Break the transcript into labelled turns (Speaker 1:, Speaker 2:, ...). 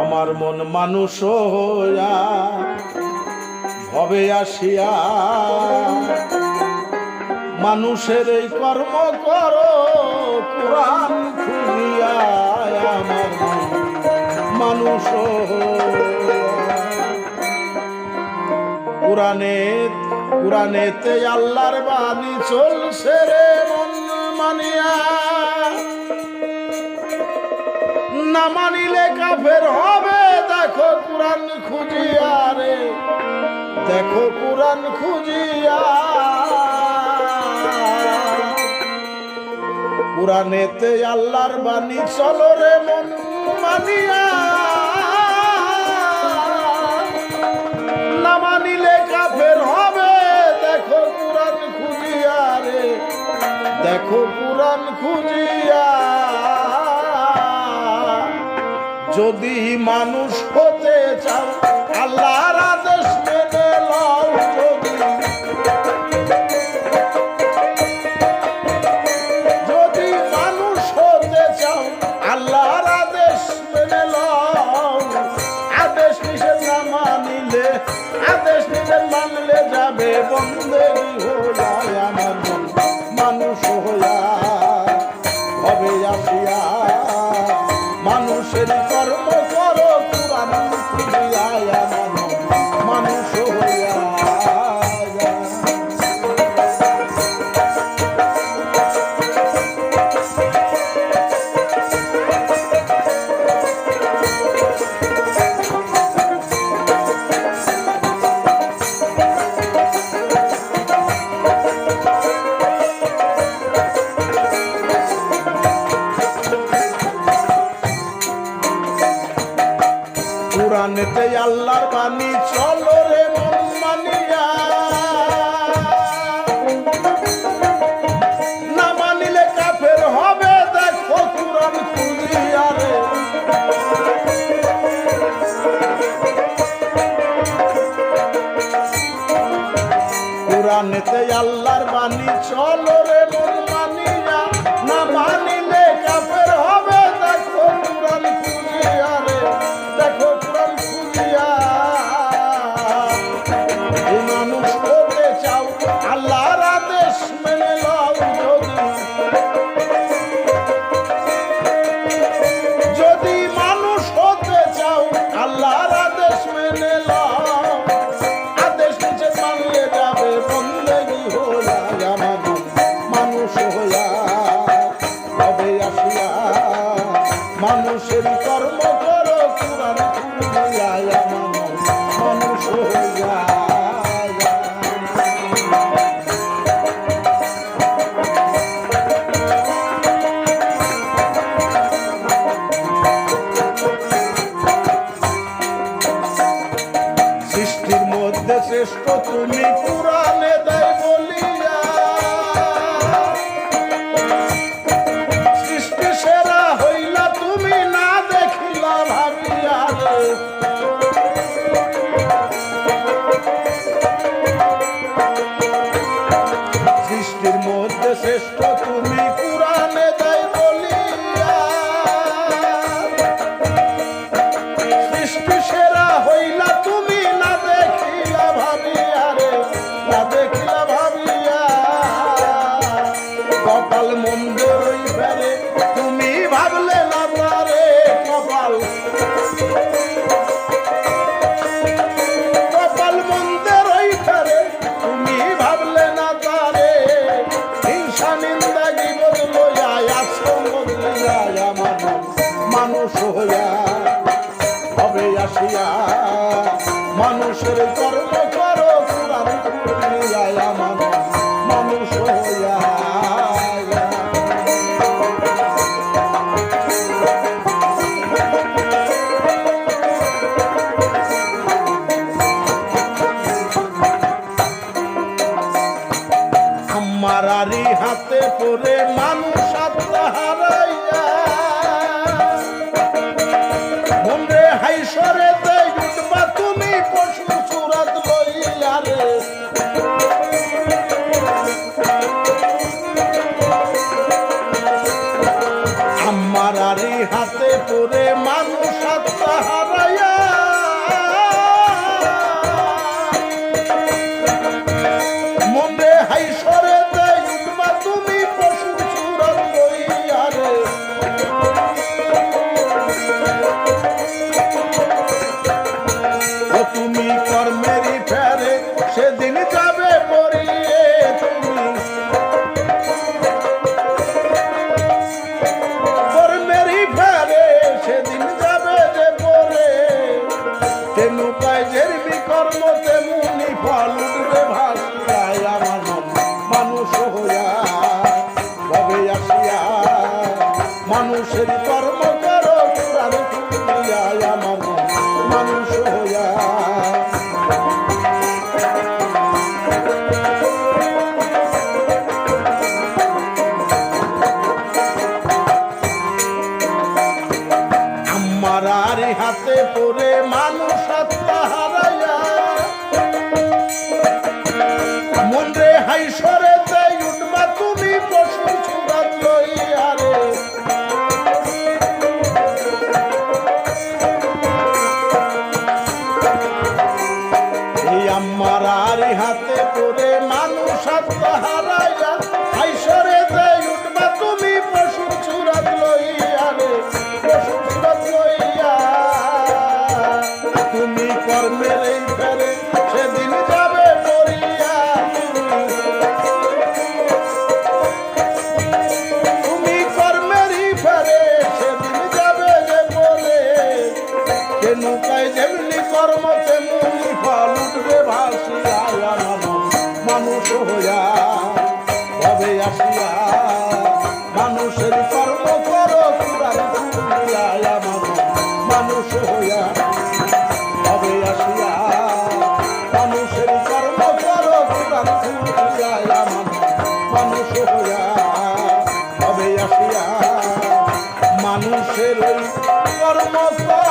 Speaker 1: আমার মন মানুষ হইয়া, ভবে আসিয়া, মানুষের এই কর্ম করো, কোরআন খুঁজিয়া আমার মানুষ। কোরআনে, কোরআনেতে আল্লাহর বাণী চলছে রে মানিলে কাফের হবে, দেখো কোরআন খুঁজিয়া রে। দেখো কোরআন খুঁজিয়া। কোরআনেতে আল্লাহর বাণী চলো রে মন মানিয়া। না মানিলে কাফের হবে, দেখো কোরআন খুঁজিয়া রে। দেখো কোরআন খুঁজিয়া। যদি মানুষ হতে চাও আল্লাহর কোরআনেতে আল্লাহর বাণী, চলো রে মন মানিয়া। না মানিলে কাফের হবে, দেখো কোরআন খুঁজিয়া রে, দেখো কোরআন খুঁজিয়া এই মানুষ হতে চাও, আল্লাহর আদেশ মেনে লও যদি। যদি মানুষ হতে চাও, আল্লাহর শ্রেষ্ঠ তুমি হইয়া হবে আসিয়া মানুষের কর্ম করো আমার মানুষ হইয়া। আমার হাতে পড়ে মানুষ মানুষের কর্ম আত্মা হারাইয়া হাই সরে উঠবা তুমি পশু চূড়াত লইয়া রে পশু চূড়াত লইয়া। তুমি কর্মের এই ফেরে সেদিন যাবে মরিয়া। তুমি কর্মেরই ফেরে সেদিন যাবে যে বলে। কেন পাই যেমনি কর্ম তেমনি ফল উঠবে ভাসিয়া আমার মানুষ হইয়া ভবে আসিয়া মানুষের কর্ম করো মানুষ হইয়া ভবে আসিয়া মানুষের কর্ম করো মানুষ হইয়া ভবে আসিয়া মানুষের কর্ম করো